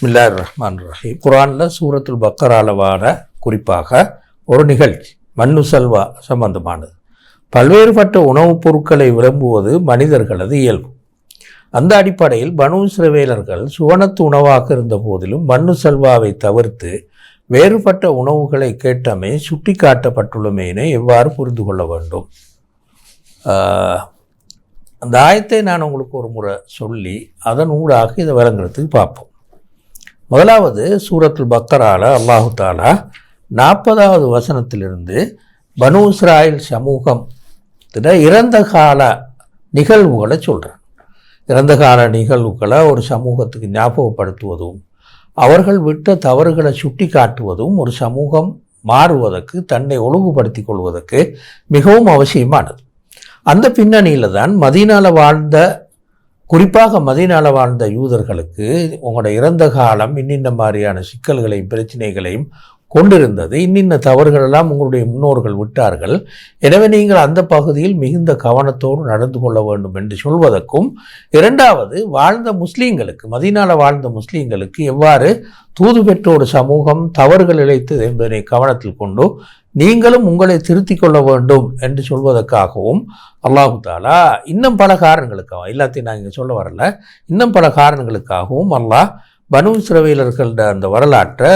பிஸ்மில்லார் ரஹ்மான் ரஹீம் குரானில் சூரத்துல் பக்கராலவான குறிப்பாக ஒரு நிகழ்ச்சி மண்ணு செல்வா சம்பந்தமானது. பல்வேறுபட்ட உணவுப் பொருட்களை விரும்புவது மனிதர்களது இயல்பு. அந்த அடிப்படையில் பனு சிறவேலர்கள் சுவனத்து உணவாக இருந்த போதிலும் மண்ணு செல்வாவை தவிர்த்து வேறுபட்ட உணவுகளை கேட்டமே சுட்டி காட்டப்பட்டுள்ளமையினை எவ்வாறு புரிந்து கொள்ள வேண்டும்? அந்த ஆயத்தை நான் உங்களுக்கு ஒரு முறை சொல்லி அதன் ஊடாக இதை விளங்குறதுக்கு பார்ப்போம். முதலாவது சூரத்துல் பக்தரால் அல்லாஹு தாலா நாற்பதாவது வசனத்திலிருந்து பனு இஸ்ராயில் சமூகம் இறந்த கால நிகழ்வுகளை சொல்கிறேன் இறந்த கால நிகழ்வுகளை ஒரு சமூகத்துக்கு ஞாபகப்படுத்துவதும் அவர்கள் விட்ட தவறுகளை சுட்டி காட்டுவதும் ஒரு சமூகம் மாறுவதற்கு தன்னை ஒழுங்குபடுத்தி கொள்வதற்கு மிகவும் அவசியமானது. அந்த பின்னணியில் தான் மதீனாவில் வாழ்ந்த குறிப்பாக மதினால வாழ்ந்த யூதர்களுக்கு உங்களோட இறந்த காலம் இன்னின்ன மாதிரியான சிக்கல்களையும் பிரச்சனைகளையும் கொண்டிருந்தது. இன்னின்ன தவறுகளெல்லாம் உங்களுடைய முன்னோர்கள் விட்டார்கள். எனவே நீங்கள் அந்த பகுதியில் மிகுந்த கவனத்தோடு நடந்து கொள்ள வேண்டும் என்று சொல்வதற்கும் இரண்டாவது வாழ்ந்த முஸ்லீம்களுக்கு மதினால வாழ்ந்த முஸ்லீம்களுக்கு எவ்வாறு தூது பெற்றோடு சமூகம் தவறுகள் இழைத்தது என்பதனை கவனத்தில் கொண்டு நீங்களும் உங்களை திருத்தி கொள்ள வேண்டும் என்று சொல்வதற்காகவும் அல்லாஹு தாலா இன்னும் பல காரணங்களுக்காகவும் எல்லாத்தையும் நான் இங்கே சொல்ல வரல இன்னும் பல காரணங்களுக்காகவும் அல்லாஹ் பனு இஸ்ரவேலர்கள அந்த வரலாற்றை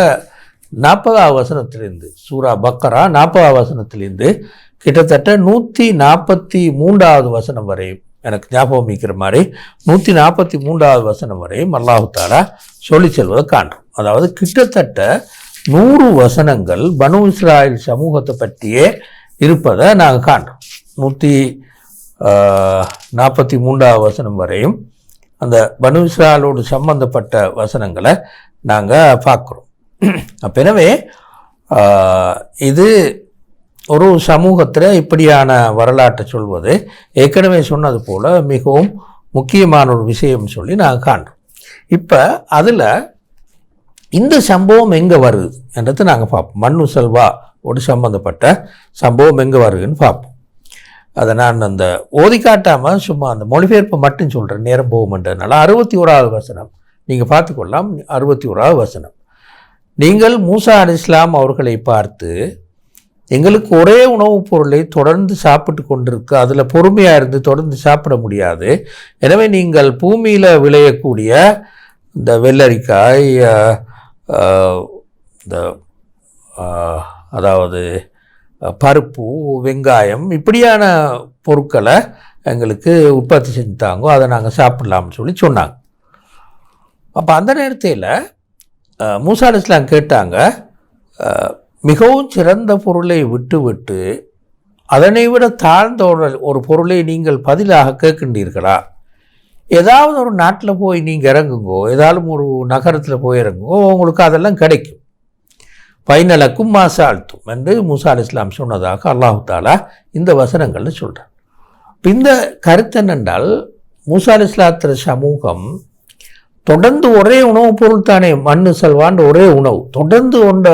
நாற்பதாவது வசனத்திலிருந்து சூரா பக்கரா நாற்பதாவது வசனத்திலிருந்து கிட்டத்தட்ட நூற்றி நாற்பத்தி மூன்றாவது வசனம் வரை எனக்கு ஞாபகம் வைக்கிற மாதிரி நூற்றி நாற்பத்தி மூன்றாவது வசனம் வரையும் அல்லாஹு தாலா சொல்லி செல்வதை காண்றோம். அதாவது கிட்டத்தட்ட நூறு வசனங்கள் பனு இஸ்ராயல் சமூகத்தை பற்றியே இருப்பதை நாங்கள் காண்றோம். நூற்றி நாற்பத்தி மூன்றாவது வசனம் வரையும் அந்த பனு இஸ்ராயலோடு சம்பந்தப்பட்ட வசனங்களை நாங்கள் பார்க்குறோம். அப்போ எனவே இது ஒரு சமூகத்தில் இப்படியான வரலாற்றை சொல்வது ஏற்கனவே சொன்னது போல் மிகவும் முக்கியமான ஒரு விஷயம் சொல்லி நாங்கள் காண்றோம். இப்போ அதில் இந்த சம்பவம் எங்கே வருது என்றதை நாங்கள் பார்ப்போம். மண்ணு செல்வா ஒரு சம்பந்தப்பட்ட சம்பவம் எங்கே வருதுன்னு பார்ப்போம். அதை நான் அந்த ஓதி காட்டாமல் சும்மா அந்த மொழிபெயர்ப்பை மட்டும் சொல்கிறேன் நேரம் போகும்ன்றதுனால அறுபத்தி ஓராவது வசனம். நீங்கள் பார்த்துக்கொள்ளலாம். அறுபத்தி ஓராவது வசனம். நீங்கள் மூசா அலி இஸ்லாம் அவர்களை பார்த்து எங்களுக்கு ஒரே உணவுப் பொருளை தொடர்ந்து சாப்பிட்டு கொண்டிருக்கு அதில் பொறுமையாக இருந்து தொடர்ந்து சாப்பிட முடியாது. எனவே நீங்கள் பூமியில் விளையக்கூடிய இந்த வெள்ளரிக்காய் இந்த அதாவது பருப்பு வெங்காயம் இப்படியான பொருட்களை எங்களுக்கு உற்பத்தி செஞ்சு தாங்கோ அதை நாங்கள் சாப்பிட்லாம்னு சொல்லி சொன்னாங்க. அப்போ அந்த நேரத்தில் அஹ், மூசா இஸ்லாம் கேட்டாங்க மிகவும் சிறந்த பொருளை விட்டுவிட்டு அதனை விட தாழ்ந்த ஒரு பொருளை நீங்கள் பதிலாக கேட்கின்றீர்களா? ஏதாவது ஒரு நாட்டில் போய் நீங்கள் இறங்குங்கோ ஏதாலும் ஒரு நகரத்தில் போய் இறங்குங்கோ உங்களுக்கு அதெல்லாம் கிடைக்கும். பைனலக்கும் மாசாழ்த்தும் என்று மூசா அலி இஸ்லாம் சொன்னதாக அல்லாஹு தாலா இந்த வசனங்களில் சொல்கிறார் இந்த கருத்து என்னென்றால் மூசா அலி இஸ்லாத்திர சமூகம் தொடர்ந்து ஒரே உணவுப் பொருள் தானே மண்ணு செல்வான்ற ஒரே உணவு. தொடர்ந்து கொண்ட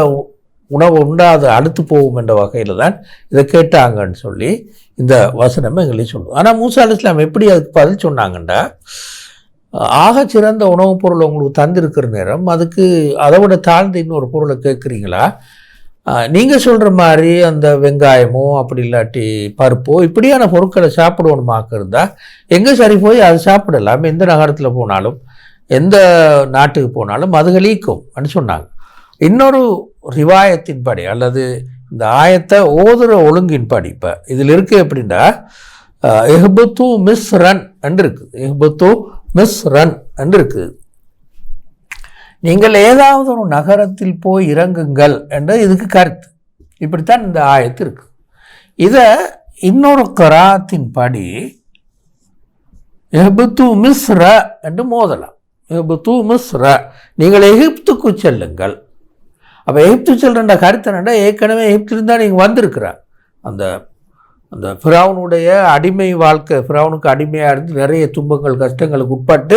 உணவு உண்டாது அடுத்து போகும் என்ற வகையில் தான் இதை கேட்டாங்கன்னு சொல்லி இந்த வசனமே எங்களையும் சொல்லுவோம் ஆனால் மூசா அலி இஸ்லாம் எப்படி அதுக்கு பதில் சொன்னாங்கண்டா? ஆக சிறந்த உணவுப் பொருள் உங்களுக்கு தந்திருக்கிற நேரம் அதுக்கு அதை விட தாழ்ந்த இன்னொரு பொருளை கேட்குறீங்களா? நீங்கள் சொல்கிற மாதிரி அந்த வெங்காயமோ அப்படி இல்லாட்டி பருப்போ இப்படியான பொருட்களை சாப்பிடணுமாக்க இருந்தால் எங்கே சரி போய் அதை சாப்பிடலாம்? எந்த நகரத்தில் போனாலும் எந்த நாட்டுக்கு போனாலும் அது களிக்கும் சொன்னாங்க. இன்னொரு ரிவாயத்தின்படி அல்லது இந்த ஆயத்தை ஓதுற ஒழுங்கின்படி இப்போ இதில் இருக்கு எப்படின்னா எஹ்பத்து மிஸ் ரன் என்று இருக்குது எஹ்பத்து மிஸ் ரன் என்று இருக்குது நீங்கள் ஏதாவது ஒரு நகரத்தில் போய் இறங்குங்கள் என்ற இதுக்கு கருத்து. இப்படித்தான் இந்த ஆயத்து இருக்கு. இதை இன்னொரு கராத்தின் படி எஹ்பத்து மிஸ்ர என்று மோதலாம். எஹ்பத்து மிஸ்ர. நீங்கள் எகிப்துக்கு செல்லுங்கள். அப்போ எகிப்து செல்கின்ற கருத்து என்னடா ஏற்கனவே எகிப்திலிருந்து தான் நீங்கள் வந்திருக்கிறார். அந்த அந்த ஃபிரௌனுடைய அடிமை வாழ்க்கை ஃபிரௌனுக்கு அடிமையாக இருந்து நிறைய துன்பங்கள் கஷ்டங்களுக்கு உட்பட்டு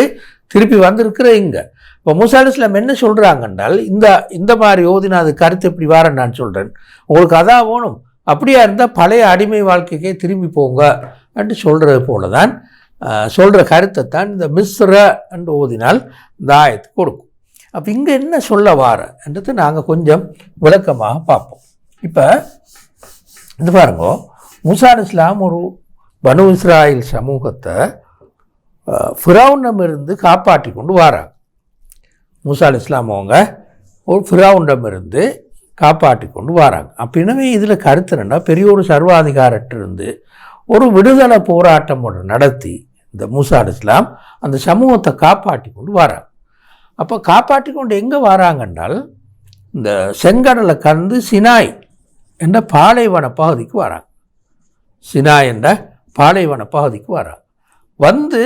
திருப்பி வந்திருக்கிற இங்கே. இப்போ மூசா இஸ்லாம் என்ன சொல்கிறாங்க என்றால் இந்த இந்த மாதிரி ஓதினா அது கருத்து இப்படி வாரேன் நான் சொல்கிறேன் உங்களுக்கு அதான் வேணும். அப்படியா இருந்தால் பழைய அடிமை வாழ்க்கைக்கே திரும்பி போங்க என்று சொல்கிறது போல தான் சொல்கிற கருத்தை தான் இந்த மிஸ்ர என்று ஓதினால் இந்த ஆயத்து கொடுக்கும். அப்போ இங்கே என்ன சொல்ல வார என்றது நாங்கள் கொஞ்சம் விளக்கமாக பார்ப்போம். இப்போ இது பாருங்க மூசா இஸ்லாம் ஒரு பனு இஸ்ராயில் சமூகத்தை ஃபிரௌனிடமிருந்து காப்பாற்றி கொண்டு வராங்க. மூசா இஸ்லாம் அவங்க ஒரு ஃபிரௌனிடமிருந்து காப்பாற்றி கொண்டு வராங்க. அப்படின்னவே இதில் கருத்து என்னன்னா பெரிய ஒரு சர்வாதிகாரத்திலிருந்து ஒரு விடுதலை போராட்டம் ஒன்று நடத்தி இந்த மூசா இஸ்லாம் அந்த சமூகத்தை காப்பாற்றி கொண்டு வராங்க. அப்போ காப்பாற்றி கொண்டு எங்கே வராங்கன்றால் இந்த செங்கடலை கலந்து சினாய் என்ற பாலைவன பகுதிக்கு வராங்க. சினாய் என்ற பாலைவன பகுதிக்கு வராங்க. வந்து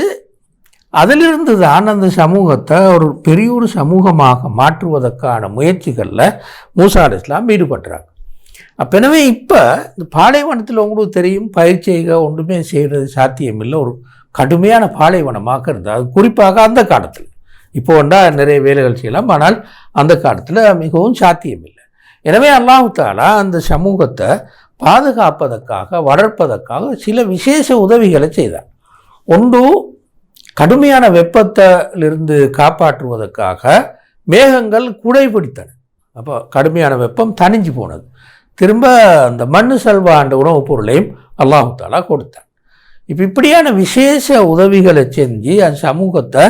அதிலிருந்து தான் அந்த சமூகத்தை ஒரு பெரிய ஒரு சமூகமாக மாற்றுவதற்கான முயற்சிகளில் மூசா அலி இஸ்லாம் ஈடுபட்டுறாங்க. அப்போ எனவே இப்போ இந்த பாலைவனத்தில் உங்களுக்கு தெரியும் பயிற்சிக ஒன்றுமே செய்கிறது சாத்தியமில்லை. ஒரு கடுமையான பாலைவனமாக இருந்தது. அது குறிப்பாக அந்த காலத்தில். இப்போ வந்தா நிறைய வேலைகள் செய்யலாம். ஆனால் அந்த காலத்தில் மிகவும் சாத்தியமில்லை. எனவே அல்லாஹாலா அந்த சமூகத்தை பாதுகாப்பதற்காக வளர்ப்பதற்காக சில விசேஷ உதவிகளை செய்தார். ஒன்று கடுமையான வெப்பத்திலிருந்து காப்பாற்றுவதற்காக மேகங்கள் குடைபிடித்தன. அப்போ கடுமையான வெப்பம் தணிஞ்சு போனது. திரும்ப அந்த மண்ணு செல்வாண்ட உணவுப் பொருளையும் அல்லாஹு தாலா கொடுத்தார். இப்போ இப்படியான விசேஷ உதவிகளை செஞ்சு அந்த சமூகத்தை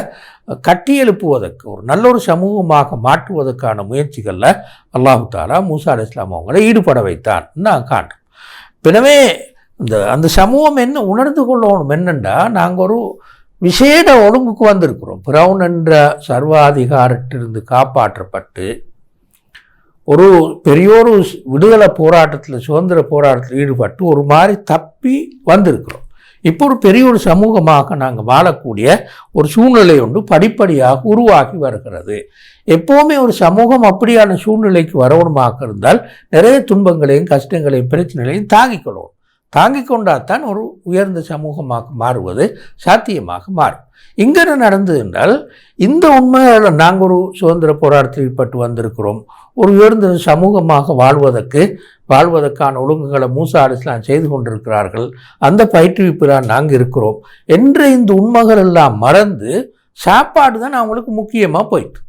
கட்டியெழுப்புவதற்கு ஒரு நல்ல ஒரு சமூகமாக மாற்றுவதற்கான முயற்சிகளில் அல்லாஹு தாலா மூசா அலி இஸ்லாம் அவங்களை ஈடுபட வைத்தான். நான் காண்றோம் எனவே இந்த அந்த சமூகம் என்ன உணர்ந்து கொள்ளணும் என்னென்னா நாங்கள் ஒரு விசேட ஒழுங்குக்கு வந்திருக்கிறோம். பிரவுன் என்ற சர்வாதிகாரத்திலிருந்து காப்பாற்றப்பட்டு ஒரு பெரியோரு விடுதலை போராட்டத்தில் சுதந்திர போராட்டத்தில் ஈடுபட்டு ஒரு மாதிரி தப்பி வந்திருக்கிறோம். இப்போ ஒரு பெரிய ஒரு சமூகமாக நாங்கள் வாழக்கூடிய ஒரு சூழ்நிலை ஒன்று படிப்படியாக உருவாகி வருகிறது. எப்போவுமே ஒரு சமூகம் அப்படியான சூழ்நிலைக்கு வரவணுமாக இருந்தால் நிறைய துன்பங்களையும் கஷ்டங்களையும் பிரச்சனைகளையும் தாங்கிக் கொள்ளணும் தாங்கிக் கொண்டால்தான் ஒரு உயர்ந்த சமூகமாக மாறுவது சாத்தியமாக மாறும். இங்கே நடந்தது என்றால் இந்த உண்மையில் நாங்கள் ஒரு சுதந்திர போராட்டத்தில் ஈடுபட்டு வந்திருக்கிறோம். ஒரு உயர்ந்த சமூகமாக வாழ்வதற்கு வாழ்வதற்கான ஒழுங்குகளை மூசா அலிஸ்லாம் செய்து கொண்டிருக்கிறார்கள். அந்த பயிற்றுவிப்பில் நாங்கள் இருக்கிறோம். என்ற இந்த உண்மைகள் எல்லாம் மறந்து சாப்பாடு தான் அவங்களுக்கு முக்கியமாக போயிட்டு.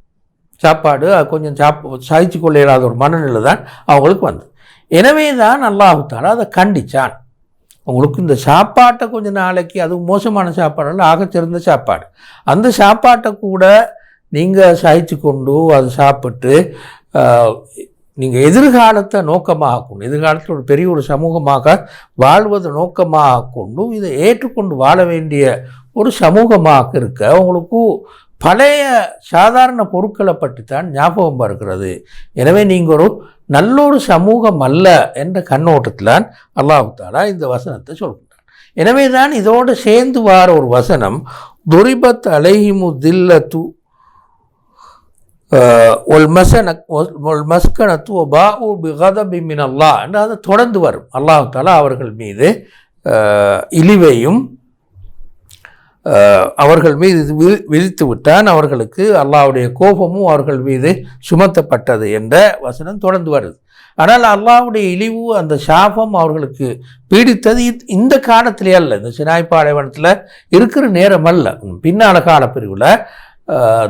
சாப்பாடு கொஞ்சம் சாப் சகிச்சு கொள்ள இயலாத ஒரு மனநிலை தான் அவங்களுக்கு வந்தது. எனவே தான் அல்லாஹுத்தாலா அதை கண்டிச்சான். உங்களுக்கு இந்த சாப்பாட்டை கொஞ்சம் நாளைக்கு அது மோசமான சாப்பாடு இல்லை ஆகச்சிறந்த சாப்பாடு. அந்த சாப்பாட்டை கூட நீங்கள் சகிச்சு கொண்டு அதை சாப்பிட்டு நீங்கள் எதிர்காலத்தை நோக்கமாக கொண்டு எதிர்காலத்தில் ஒரு பெரிய ஒரு சமூகமாக வாழ்வதை நோக்கமாக கொண்டு இதை ஏற்றுக்கொண்டு வாழ வேண்டிய ஒரு சமூகமாக இருக்க உங்களுக்கு பழைய சாதாரண பொருட்களை பற்றி தான் ஞாபகம் வருகிறது. எனவே நீங்கள் ஒரு நல்ல ஒரு சமூகம் அல்ல என்ற கண்ணோட்டத்தில் அல்லாஹு தாலா இந்த வசனத்தை சொல்கிறார் எனவே தான் இதோடு சேர்ந்து வார ஒரு வசனம் துரிபத் அலைஹிமு தில்லத்து ஒல் மசன ஒல் மஸ்கனத்து ஒ பா உ பிகதபி மின் அல்லா என்று அது தொடர்ந்து வரும். அல்லாஹு தாலா அவர்கள் மீது இழிவையும் அவர்கள் மீது வி- விதித்து விட்டான். அவர்களுக்கு அல்லாவுடைய கோபமும் அவர்கள் மீது சுமத்தப்பட்டது என்ற வசனம் தொடர்ந்து வருது. ஆனால் அல்லாவுடைய இழிவு அந்த சாபம் அவர்களுக்கு பீடித்தது இத்- இந்த காலத்திலே அல்ல. இந்த சினாய் பாலைவனத்தில் இருக்கிற நேரம் அல்ல. பின்னால காலப்பிரிவில்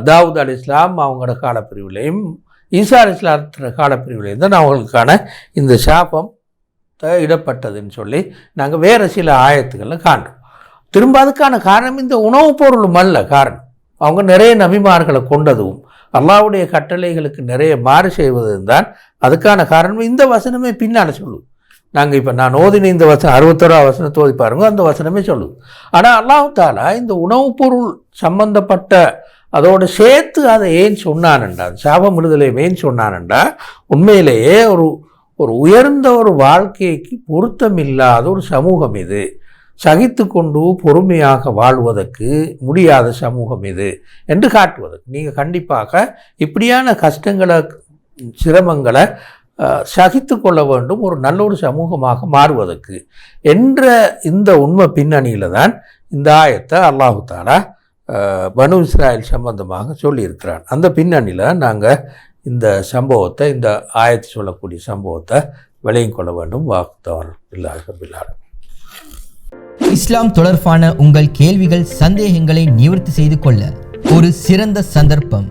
தாவூத் அலி இஸ்லாம் அவங்களோட காலப்பிரிவிலையும் ஈசா அலி இஸ்லாத்திர காலப்பிரிவிலையும் தான் அவங்களுக்கான இந்த சாபம் த- இடப்பட்டதுன்னு சொல்லி நாங்கள் வேறு சில ஆயத்துக்களில் காண்றோம். திரும்ப அதுக்கான காரணம் இந்த உணவுப் பொருளும் அல்ல காரணம். அவங்க நிறைய நபிமார்களை கொண்டதும் அல்லாவுடைய கட்டளைகளுக்கு நிறைய மாறு செய்வதும் தான் அதுக்கான காரணம். இந்த வசனமே பின்னால் சொல்லுவோம் நாங்கள் இப்போ நான் ஓதின இந்த வசனம் அறுபத்தோரா வசனம் தோதி பாருங்க அந்த வசனமே சொல்லுது. ஆனால் அல்லாஹ் தாலா இந்த உணவுப் பொருள் சம்பந்தப்பட்ட அதோடு சேர்த்து அதை ஏன் சொன்னானண்டா? சாபம் விடுதலை ஏன் சொன்னானண்டா? உண்மையிலேயே ஒரு ஒரு உயர்ந்த ஒரு வாழ்க்கைக்கு பொருத்தமில்லாத ஒரு சமூகம் இது. சகித்து கொண்டு பொறுமையாக வாழ்வதற்கு முடியாத சமூகம் இது என்று காட்டுவதற்கு. நீங்கள் கண்டிப்பாக இப்படியான கஷ்டங்களை சிரமங்களை சகித்து கொள்ள வேண்டும். ஒரு நல்ல ஒரு சமூகமாக மாறுவதற்கு என்ற இந்த உண்மை பின்னணியில் தான் இந்த ஆயத்தை அல்லாஹு தாலா பனு இஸ்ராயல் சம்பந்தமாக சொல்லியிருக்கிறான். அந்த பின்னணியில் நாங்கள் இந்த சம்பவத்தை இந்த ஆயத்தை சொல்லக்கூடிய சம்பவத்தை விளையும் கொள்ள வேண்டும். வாக்குத்தவர் இல்லாத பில்லார் இஸ்லாம் தொடர்பான உங்கள் கேள்விகள் சந்தேகங்களை நிவர்த்தி செய்து கொள்ள ஒரு சிறந்த சந்தர்ப்பம்.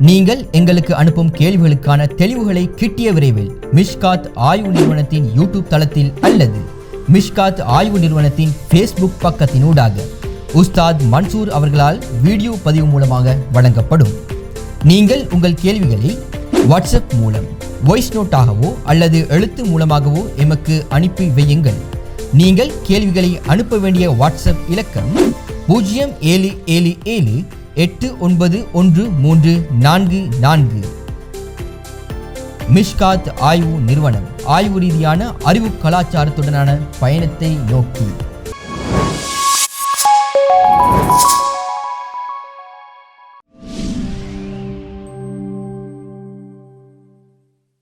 நீங்கள் எங்களுக்கு அனுப்பும் கேள்விகளுக்கான தெளிவுகளை கிட்டிய விரைவில் மிஷ்காத் ஆய்வு நிறுவனத்தின் யூடியூப் தளத்தில் அல்லது மிஷ்காத் ஆய்வு நிறுவனத்தின் ஃபேஸ்புக் பக்கத்தினூடாக உஸ்தாத் மன்சூர் அவர்களால் வீடியோ பதிவு மூலமாக வழங்கப்படும். நீங்கள் உங்கள் கேள்விகளை வாட்ஸ்அப் மூலம் வாய்ஸ் நோட்டாகவோ அல்லது எழுத்து மூலமாகவோ எமக்கு அனுப்பி வையுங்கள். நீங்கள் கேள்விகளை அனுப்ப வேண்டிய வாட்ஸ்அப் இலக்கம் பூஜ்ஜியம் ஏழு ஏழு ஏழு எட்டு ஒன்பது ஒன்று மூன்று நான்கு நான்கு. மிஷ்காத் ஆய்வு நிறுவனம் ஆய்வு ரீதியான அறிவு கலாச்சாரத்துடனான பயணத்தை நோக்கி.